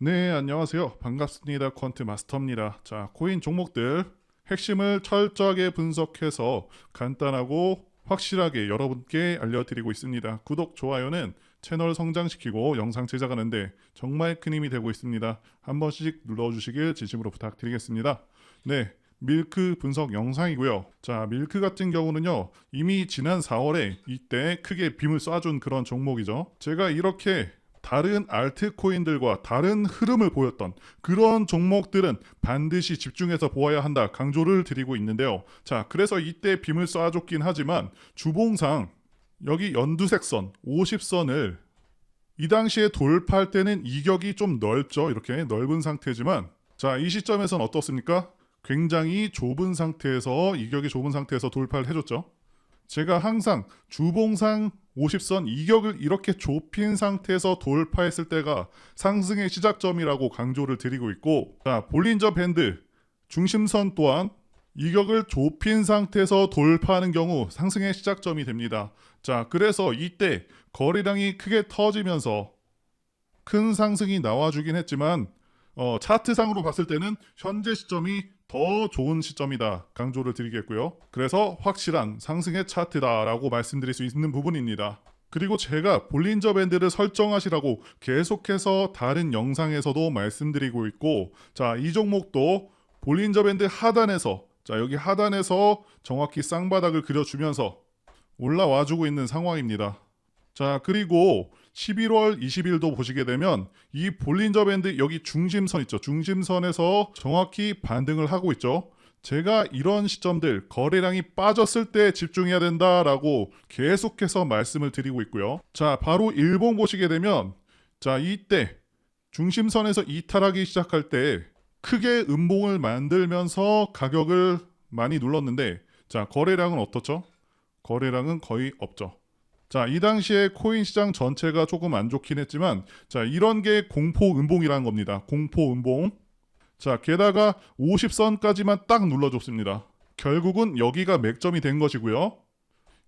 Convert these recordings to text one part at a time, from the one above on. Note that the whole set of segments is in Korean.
네, 안녕하세요. 반갑습니다. 퀀트 마스터입니다. 자, 코인 종목들 핵심을 철저하게 분석해서 간단하고 확실하게 여러분께 알려드리고 있습니다. 구독, 좋아요는 채널 성장시키고 영상 제작하는데 정말 큰 힘이 되고 있습니다. 한 번씩 눌러주시길 진심으로 부탁드리겠습니다. 네, 밀크 분석 영상이고요. 자, 밀크 같은 경우는요, 이미 지난 4월에 이때 크게 빔을 쏴준 그런 종목이죠. 제가 이렇게 다른 알트코인들과 다른 흐름을 보였던 그런 종목들은 반드시 집중해서 보아야 한다 강조를 드리고 있는데요. 자, 그래서 이때 빔을 쏴줬긴 하지만 주봉상 여기 연두색 선 50선을 이 당시에 돌파할 때는 이격이 좀 넓죠. 이렇게 넓은 상태지만 자, 이 시점에선 어떻습니까? 굉장히 좁은 상태에서 이격이 좁은 상태에서 돌파를 해줬죠. 제가 항상 주봉상 50선 이격을 이렇게 좁힌 상태에서 돌파했을 때가 상승의 시작점이라고 강조를 드리고 있고 자 볼린저 밴드 중심선 또한 이격을 좁힌 상태에서 돌파하는 경우 상승의 시작점이 됩니다. 자 그래서 이때 거래량이 크게 터지면서 큰 상승이 나와주긴 했지만 어, 차트상으로 봤을 때는 현재 시점이 더 좋은 시점이다 강조를 드리겠고요. 그래서 확실한 상승의 차트다라고 말씀드릴 수 있는 부분입니다. 그리고 제가 볼린저 밴드를 설정하시라고 계속해서 다른 영상에서도 말씀드리고 있고 자 이 종목도 볼린저 밴드 하단에서 자 여기 하단에서 정확히 쌍바닥을 그려주면서 올라와주고 있는 상황입니다. 자 그리고 11월 20일도 보시게 되면 이 볼린저 밴드 여기 중심선 있죠. 중심선에서 정확히 반등을 하고 있죠. 제가 이런 시점들 거래량이 빠졌을 때 집중해야 된다라고 계속해서 말씀을 드리고 있고요. 자, 바로 일봉 보시게 되면 자, 이때 중심선에서 이탈하기 시작할 때 크게 음봉을 만들면서 가격을 많이 눌렀는데 자, 거래량은 어떻죠? 거래량은 거의 없죠. 자, 이 당시에 코인 시장 전체가 조금 안 좋긴 했지만, 자, 이런 게 공포 음봉이라는 겁니다. 공포 음봉. 자, 게다가 50선까지만 딱 눌러줬습니다. 결국은 여기가 맥점이 된 것이고요.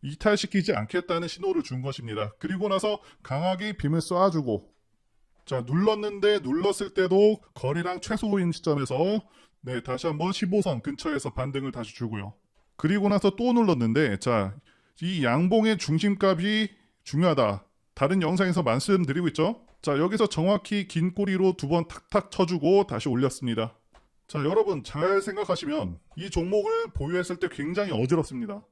이탈시키지 않겠다는 신호를 준 것입니다. 그리고 나서 강하게 빔을 쏴주고, 자, 눌렀는데 눌렀을 때도 거리랑 최소인 시점에서, 네, 다시 한번 15선 근처에서 반등을 다시 주고요. 그리고 나서 또 눌렀는데, 자, 이 양봉의 중심값이 중요하다. 다른 영상에서 말씀드리고 있죠? 자, 여기서 정확히 긴 꼬리로 두 번 탁탁 쳐주고 다시 올렸습니다. 자, 여러분 잘 생각하시면 이 종목을 보유했을 때 굉장히 어지럽습니다.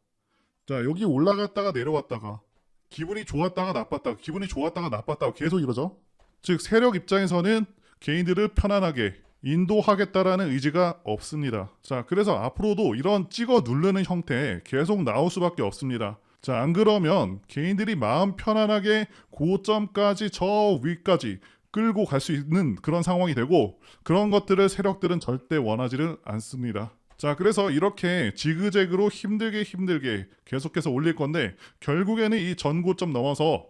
자, 여기 올라갔다가 내려왔다가 기분이 좋았다가 나빴다가 기분이 좋았다가 나빴다가 계속 이러죠? 즉, 세력 입장에서는 개인들을 편안하게 인도하겠다라는 의지가 없습니다. 자, 그래서 앞으로도 이런 찍어 누르는 형태 계속 나올 수밖에 없습니다. 자, 안 그러면 개인들이 마음 편안하게 고점까지 저 위까지 끌고 갈 수 있는 그런 상황이 되고 그런 것들을 세력들은 절대 원하지를 않습니다. 자, 그래서 이렇게 지그재그로 힘들게 힘들게 계속해서 올릴 건데 결국에는 이 전고점 넘어서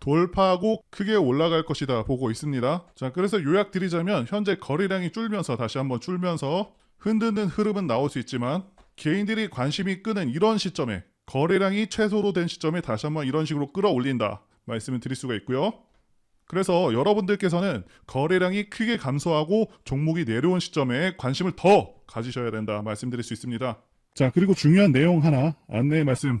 돌파하고 크게 올라갈 것이다 보고 있습니다. 자, 그래서 요약 드리자면 현재 거래량이 줄면서 다시 한번 줄면서 흔드는 흐름은 나올 수 있지만 개인들이 관심이 끄는 이런 시점에 거래량이 최소로 된 시점에 다시 한번 이런 식으로 끌어올린다 말씀을 드릴 수가 있고요. 그래서 여러분들께서는 거래량이 크게 감소하고 종목이 내려온 시점에 관심을 더 가지셔야 된다 말씀드릴 수 있습니다. 자, 그리고 중요한 내용 하나 안내 말씀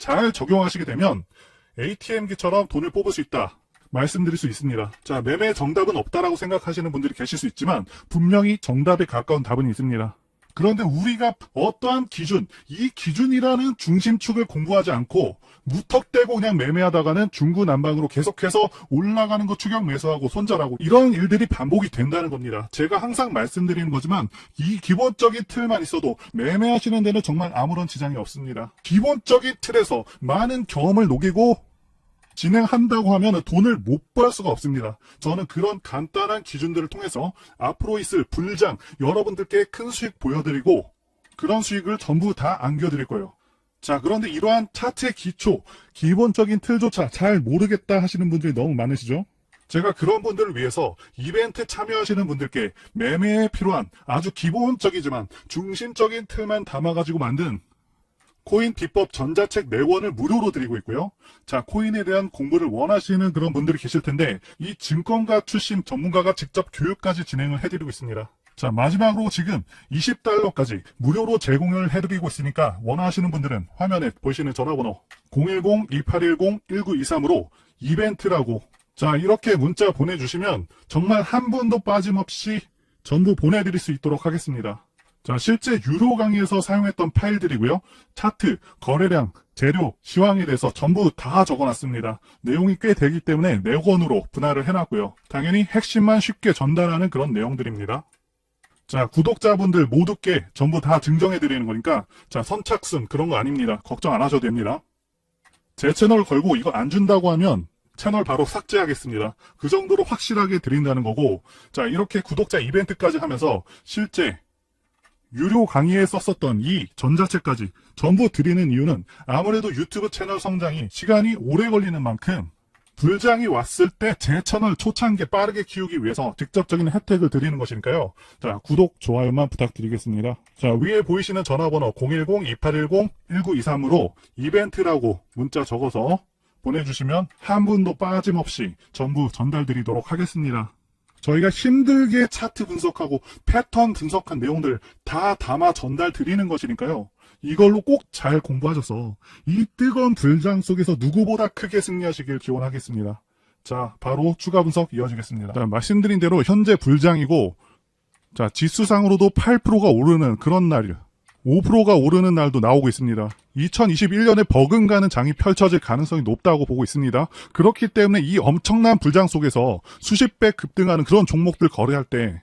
잘 적용하시게 되면 ATM기처럼 돈을 뽑을 수 있다. 말씀드릴 수 있습니다. 자, 매매 정답은 없다라고 생각하시는 분들이 계실 수 있지만 분명히 정답에 가까운 답은 있습니다. 그런데 우리가 어떠한 기준, 이 기준이라는 중심축을 공부하지 않고 무턱대고 그냥 매매하다가는 중구난방으로 계속해서 올라가는 거 추격 매수하고 손절하고 이런 일들이 반복이 된다는 겁니다. 제가 항상 말씀드리는 거지만 이 기본적인 틀만 있어도 매매하시는 데는 정말 아무런 지장이 없습니다. 기본적인 틀에서 많은 경험을 녹이고 진행한다고 하면 돈을 못 벌 수가 없습니다. 저는 그런 간단한 기준들을 통해서 앞으로 있을 불장 여러분들께 큰 수익 보여드리고 그런 수익을 전부 다 안겨드릴 거예요. 자, 그런데 이러한 차트의 기초, 기본적인 틀조차 잘 모르겠다 하시는 분들이 너무 많으시죠? 제가 그런 분들을 위해서 이벤트 참여하시는 분들께 매매에 필요한 아주 기본적이지만 중심적인 틀만 담아가지고 만든 코인 비법 전자책 4권을 무료로 드리고 있고요. 자, 코인에 대한 공부를 원하시는 그런 분들이 계실 텐데 이 증권가 출신 전문가가 직접 교육까지 진행을 해드리고 있습니다. 자, 마지막으로 지금 20달러까지 무료로 제공을 해드리고 있으니까 원하시는 분들은 화면에 보이시는 전화번호 010-2810-1923으로 이벤트라고 자, 이렇게 문자 보내주시면 정말 한 분도 빠짐없이 전부 보내드릴 수 있도록 하겠습니다. 자, 실제 유료 강의에서 사용했던 파일들이고요. 차트, 거래량, 재료, 시황에 대해서 전부 다 적어놨습니다. 내용이 꽤 되기 때문에 4권으로 분할을 해놨고요. 당연히 핵심만 쉽게 전달하는 그런 내용들입니다. 자, 구독자분들 모두께 전부 다 증정해 드리는 거니까, 자, 선착순 그런 거 아닙니다. 걱정 안 하셔도 됩니다. 제 채널 걸고 이거 안 준다고 하면 채널 바로 삭제하겠습니다. 그 정도로 확실하게 드린다는 거고, 자, 이렇게 구독자 이벤트까지 하면서 실제 유료 강의에 썼었던 이 전자책까지 전부 드리는 이유는 아무래도 유튜브 채널 성장이 시간이 오래 걸리는 만큼 불장이 왔을 때 제 채널 초창기에 빠르게 키우기 위해서 직접적인 혜택을 드리는 것이니까요. 자, 구독, 좋아요만 부탁드리겠습니다. 자, 위에 보이시는 전화번호 010-2810-1923으로 이벤트라고 문자 적어서 보내주시면 한 분도 빠짐없이 전부 전달드리도록 하겠습니다. 저희가 힘들게 차트 분석하고 패턴 분석한 내용들 다 담아 전달 드리는 것이니까요. 이걸로 꼭 잘 공부하셔서 이 뜨거운 불장 속에서 누구보다 크게 승리하시길 기원하겠습니다. 자, 바로 추가 분석 이어지겠습니다. 자, 말씀드린 대로 현재 불장이고, 자, 지수상으로도 8%가 오르는 그런 날이에요. 5%가 오르는 날도 나오고 있습니다. 2021년에 버금가는 장이 펼쳐질 가능성이 높다고 보고 있습니다. 그렇기 때문에 이 엄청난 불장 속에서 수십 배 급등하는 그런 종목들 거래할 때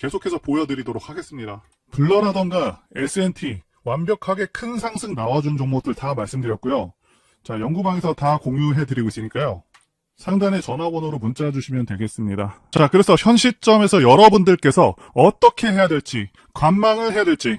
계속해서 보여드리도록 하겠습니다. 블러라던가 S&T 완벽하게 큰 상승 나와준 종목들 다 말씀드렸고요. 자, 연구방에서 다 공유해드리고 있으니까요. 상단에 전화번호로 문자 주시면 되겠습니다. 자, 그래서 현 시점에서 여러분들께서 어떻게 해야 될지, 관망을 해야 될지,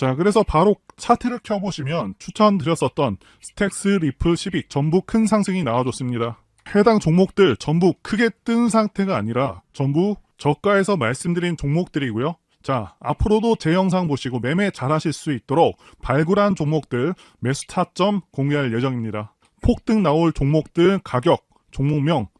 자, 그래서 바로 차트를 켜보시면 추천드렸었던 스택스, 리플, 시빅 전부 큰 상승이 나와줬습니다. 해당 종목들 전부 크게 뜬 상태가 아니라 전부 저가에서 말씀드린 종목들이고요. 자, 앞으로도 제 영상 보시고 매매 잘 하실 수 있도록 발굴한 종목들 매수 타점 공개할 예정입니다. 폭등 나올 종목들 가격, 종목명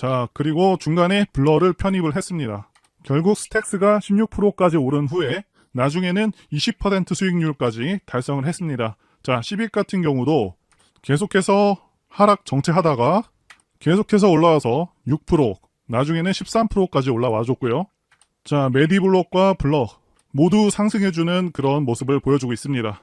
자, 그리고 중간에 블러를 편입을 했습니다. 결국 스택스가 16%까지 오른 후에 나중에는 20% 수익률까지 달성을 했습니다. 자, 시빅 같은 경우도 계속해서 하락 정체하다가 계속해서 올라와서 6%, 나중에는 13%까지 올라와 줬고요. 자, 메디블록과 블럭 모두 상승해주는 그런 모습을 보여주고 있습니다.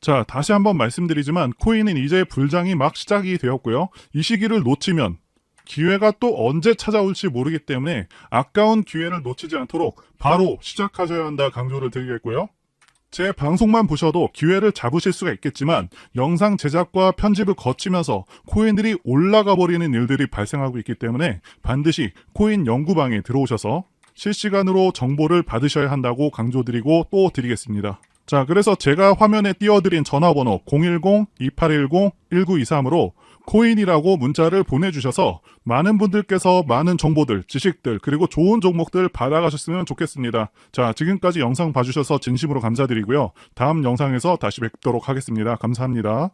자, 다시 한번 말씀드리지만 코인은 이제 불장이 막 시작이 되었고요. 이 시기를 놓치면 기회가 또 언제 찾아올지 모르기 때문에 아까운 기회를 놓치지 않도록 바로 시작하셔야 한다 강조를 드리겠고요. 제 방송만 보셔도 기회를 잡으실 수가 있겠지만 영상 제작과 편집을 거치면서 코인들이 올라가 버리는 일들이 발생하고 있기 때문에 반드시 코인 연구방에 들어오셔서 실시간으로 정보를 받으셔야 한다고 강조드리고 또 드리겠습니다. 자, 그래서 제가 화면에 띄워드린 전화번호 010-2810-1923으로 코인이라고 문자를 보내주셔서 많은 분들께서 많은 정보들, 지식들, 그리고 좋은 종목들 받아가셨으면 좋겠습니다. 자, 지금까지 영상 봐주셔서 진심으로 감사드리고요. 다음 영상에서 다시 뵙도록 하겠습니다. 감사합니다.